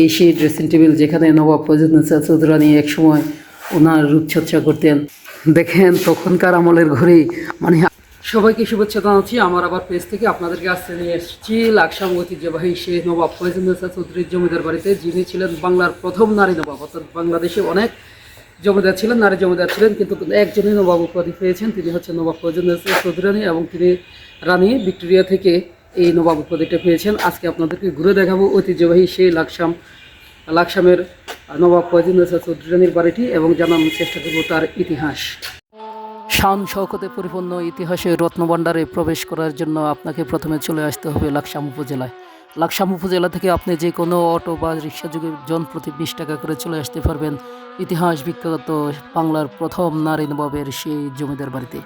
এই সেই dressing table যেখানে নবাব ফজলুদ্দিন চৌধুরানী এক সময় ওনার রূপচর্চা করতেন। দেখেন তখনকার আমলের ঘড়ি মানে সবাইকে শুভেচ্ছা জানাচ্ছি। আমার আবার পেজ থেকে আপনাদেরকে আসতে নিয়ে এসেছি। লাকসাম ঐতিহ্যবাহী শেখ নবাব ফয়জুল্লাহ চৌধুরীর জমিদার বাড়িতে, যিনি ছিলেন বাংলার প্রথম নারী নবাব, অর্থাৎ বাংলাদেশে অনেক জমিদার ছিলেন, নারী জমিদার ছিলেন, কিন্তু একজনই নবাব উপাধি পেয়েছেন। তিনি হচ্ছেন নবাব ফয়জুল্লাহ চৌধুরানী এবং তিনি রানী ভিক্টোরিয়া থেকে এই নবাব উপাধিটা পেয়েছেন। আজকে আপনাদেরকে ঘুরে দেখাবো ঐতিহ্যবাহী সেই লাকসাম, লাকসামের নবাব চৌধুরানীর বাড়িটি এবং জানানোর চেষ্টা করব তার ইতিহাস। শান শৌকতে পরিপূর্ণ ইতিহাসে রত্নভাণ্ডারে প্রবেশ করার জন্য আপনাকে প্রথমে চলে আসতে হবে লাকসাম উপজেলায়। লাকসাম উপজেলা থেকে আপনি যে কোনো অটো বা রিক্সা যুগে জন প্রতি বিশ টাকা করে চলে আসতে পারবেন। ইতিহাস বিখ্যাত বাংলার প্রথম নারী নবাবের সেই জমিদার বাড়িতে।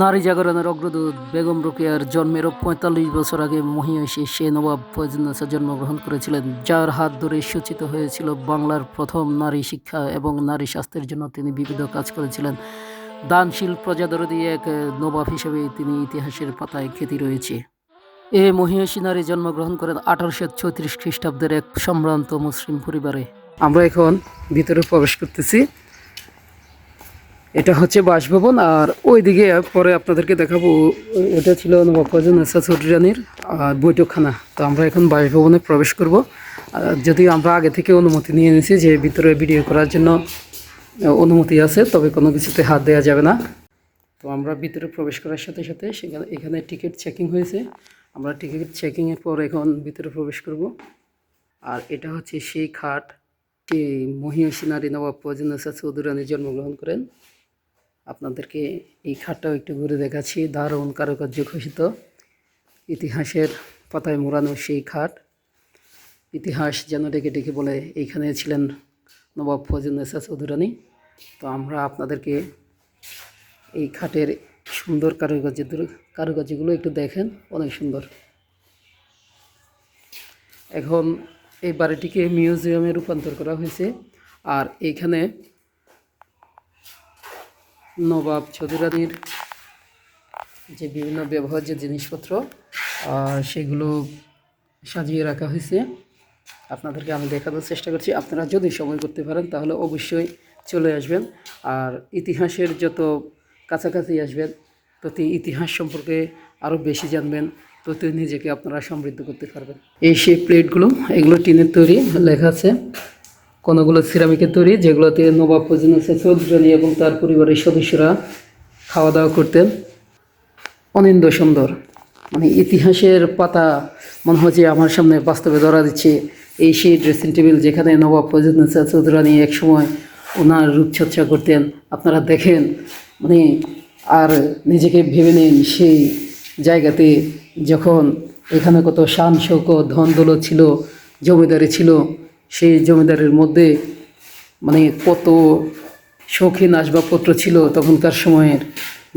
নারী জাগরণের অগ্রদূত বেগম রোকেয়ার জন্মেরও পঁয়তাল্লিশ বছর আগে মহিষী সে নবাব ফয়জুন্নেসা জন্মগ্রহণ করেছিলেন, যার হাত ধরে সূচিত হয়েছিল বাংলার প্রথম নারী শিক্ষা এবং নারী স্বাস্থ্যের জন্য তিনি বিবিধ কাজ করেছিলেন। দানশীল প্রজাদরদি এক নবাব হিসেবে তিনি ইতিহাসের পাতায় খ্যাতি রয়েছে। এ মহিষী নারী জন্মগ্রহণ করেন আঠারোশো চৌত্রিশ খ্রিস্টাব্দের এক সম্ভ্রান্ত মুসলিম পরিবারে। আমরা এখন ভিতরে প্রবেশ করতেছি। এটা হচ্ছে বাসভবন আর ওইদিকে পরে আপনাদেরকে দেখাবো ওটা ছিল নবাব ফজল নেসা চৌধুরানীর আর বৈঠকখানা। তো আমরা এখন বাসভবনে প্রবেশ করব। যদিও আমরা আগে থেকে অনুমতি নিয়ে নিয়েছি যে ভিতরে ভিডিও করার জন্য অনুমতি আছে, তবে কোনো কিছুতে হাত দেওয়া যাবে না। তো আমরা ভিতরে প্রবেশ করার সাথে সাথে সেখানে এখানে টিকিট চেকিং হয়েছে। আমরা টিকিট চেকিংয়ের পর এখন ভিতরে প্রবেশ করব। আর এটা হচ্ছে সেই খাট সেই মহিষী নারী নবাব ফজল নেসা চৌধুরানী জন্মগ্রহণ করেন। আপনাদেরকে এই খাটটাও একটু ঘুরে দেখাচ্ছি। দারুণ কারুকার্য ঘোষিত। ইতিহাসের পাতায় মোড়ানো সেই খাট। ইতিহাস যেন ডেকে ডেকে বলে, এইখানে ছিলেন নবাব ফজলনেসা চৌধুরানী। তো আমরা আপনাদেরকে এই খাটের সুন্দর কারুকার্য, কারুকার্যগুলো একটু দেখেন। অনেক সুন্দর। এখন এই বাড়িটিকে মিউজিয়ামে রূপান্তর করা হয়েছে। আর এইখানে নবাব চৌধুরানীর যে বিভিন্ন ব্যবহার্য জিনিসপত্র সেগুলো সাজিয়ে রাখা হয়েছে। আপনাদেরকে আমি দেখানোর চেষ্টা করছি। আপনারা যদি সময় করতে পারেন, তাহলে অবশ্যই চলে আসবেন। আর ইতিহাসের যত কাছাকাছি আসবেন তত ইতিহাস সম্পর্কে আরও বেশি জানবেন তত নিজেকে আপনারা সমৃদ্ধ করতে পারবেন। এই সেই প্লেটগুলো, এগুলো টিনের তৈরি লেখা আছে। কোনোগুলো সিরামিকের তৈরি, যেগুলোতে নবাব ফজল চৌধুরানী এবং তার পরিবারের সদস্যরা খাওয়া দাওয়া করতেন। অনিন্দ সুন্দর মানে ইতিহাসের পাতা মনে হয় যে আমার সামনে বাস্তবে ধরা দিচ্ছে। এই সেই ড্রেসিং টেবিল যেখানে নবাব ফজল চৌধুরানী এক সময় ওনার রূপচর্চা করতেন। আপনারা দেখেন মানে আর নিজেকে ভেবে নেন সেই জায়গাতে যখন এখানে কত শান শৌক ধন দৌলত ছিল, জমিদারি ছিল সেই জমিদারের মধ্যে মানে কত শৌখিন আসবাবপত্র ছিল তখনকার সময়ের।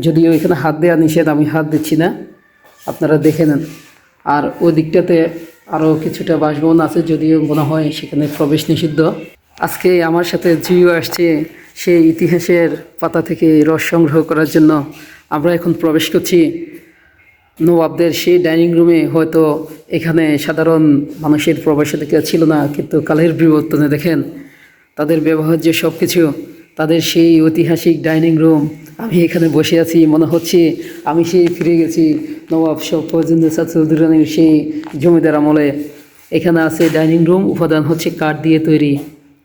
যদিও এখানে হাত দেওয়া নিষেধ, আমি হাত দিচ্ছি না। আপনারা দেখে নেন। আর ওই দিকটাতে আরও কিছুটা বাসভবন আছে, যদিও মনে হয় সেখানে প্রবেশ নিষিদ্ধ। আজকে আমার সাথে জিও আসছে, সেই ইতিহাসের পাতা থেকে রস সংগ্রহ করার জন্য। আমরা এখন প্রবেশ করছি। নবাবদের সেই ডাইনিং রুমে হয়তো এখানে সাধারণ মানুষের প্রবেশাধিকার ছিল না, কিন্তু কালের বিবর্তনে দেখেন তাদের ব্যবহার যে সব কিছু তাদের সেই ঐতিহাসিক ডাইনিং রুম, আমি এখানে বসে আছি, মনে হচ্ছে আমি সেই ফিরে গেছি, নবাব পর্যন্ত চৌধুরানীর সেই জমিদার আমলে। এখানে আছে ডাইনিং রুম, উপাদান হচ্ছে কাঠ দিয়ে তৈরি।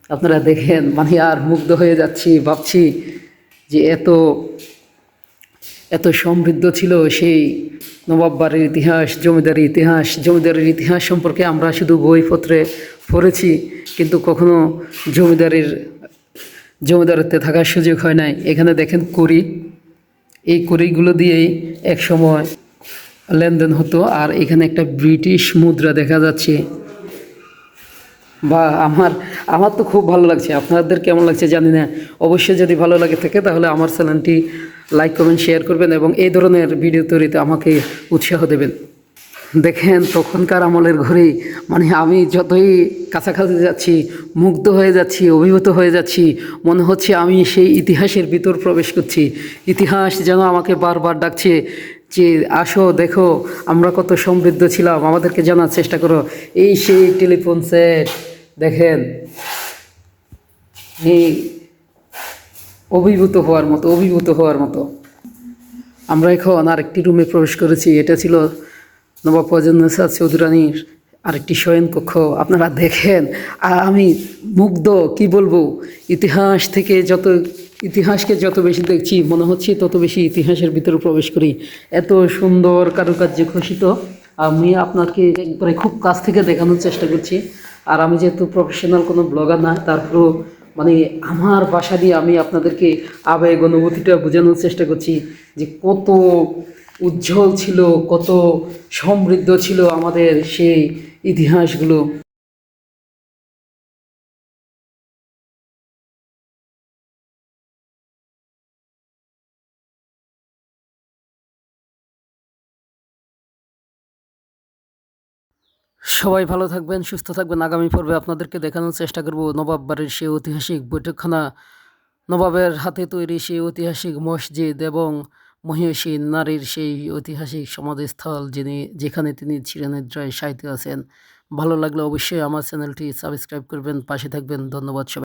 আপনারা দেখেন মানে আর মুগ্ধ হয়ে যাচ্ছি, ভাবছি যে এত এত সমৃদ্ধ ছিল সেই নবাব ইতিহাস জমিদারি ইতিহাস। জমিদারির ইতিহাস সম্পর্কে আমরা শুধু বইপত্রে পড়েছি, কিন্তু কখনো জমিদারির জমিদারিতে থাকার সুযোগ হয় নাই। এখানে দেখেন করি এই করিগুলো দিয়েই এক সময় লেনদেন হতো, আর এখানে একটা ব্রিটিশ মুদ্রা দেখা যাচ্ছে। বা আমার আমার তো খুব ভালো লাগছে। আপনাদের কেমন লাগছে জানি না। অবশ্যই যদি ভালো লাগে থাকে, তাহলে আমার চ্যানেলটি লাইক কমেন্ট শেয়ার করবেন এবং এই ধরনের ভিডিও তৈরিতে আমাকে উৎসাহ দেবেন। দেখেন, তখনকার আমলের ঘড়ি মানে আমি যতই কাছাকাছি যাচ্ছি, মুগ্ধ হয়ে যাচ্ছি, অভিভূত হয়ে যাচ্ছি, মনে হচ্ছে আমি সেই ইতিহাসের ভিতর প্রবেশ করছি। ইতিহাস যেন আমাকে বারবার ডাকছে যে, আসো, দেখো, আমরা কত সমৃদ্ধ ছিলাম, আমাদেরকে জানার চেষ্টা করো। এই সেই টেলিফোন সেট দেখেন। এই অভিভূত হওয়ার মতো, অভিভূত হওয়ার মতো। আমরা এখন আরেকটি রুমে প্রবেশ করেছি। এটা ছিল নবাব ফজলনেসা চৌধুরানীর আরেকটি শয়ন কক্ষ আপনারা দেখেন আর আমি মুগ্ধ, কি বলব? ইতিহাস থেকে যত, ইতিহাসকে যত বেশি দেখছি, মনে হচ্ছে তত বেশি ইতিহাসের ভিতরে প্রবেশ করি। এত সুন্দর কারুকার্যে খসিত আমি আপনাকে একবারে খুব কাছ থেকে দেখানোর চেষ্টা করছি। আর আমি যেহেতু প্রফেশনাল কোনো ব্লগার না, তারপরেও মানে আমার ভাষা দিয়ে আমি আপনাদেরকে আবেগ অনুভূতিটা বোঝানোর চেষ্টা করছি যে কত উজ্জ্বল ছিল, কত সমৃদ্ধ ছিল আমাদের সেই ইতিহাসগুলো। সবাই ভালো থাকবেন, সুস্থ থাকবেন। আগামী পর্বে আপনাদেরকে দেখানোর চেষ্টা করব নবাব বাড়ির সেই ঐতিহাসিক বৈঠকখানা। নবাবের হাতে তৈরি সেই ঐতিহাসিক মসজিদ এবং মহিষী নারীর সেই ঐতিহাসিক সমাধিস্থল যিনি, যেখানে তিনি চিরনিদ্রায় সাহিত্য আছেন। ভালো লাগলে অবশ্যই আমার চ্যানেলটি সাবস্ক্রাইব করবেন, পাশে থাকবেন। ধন্যবাদ সবাই।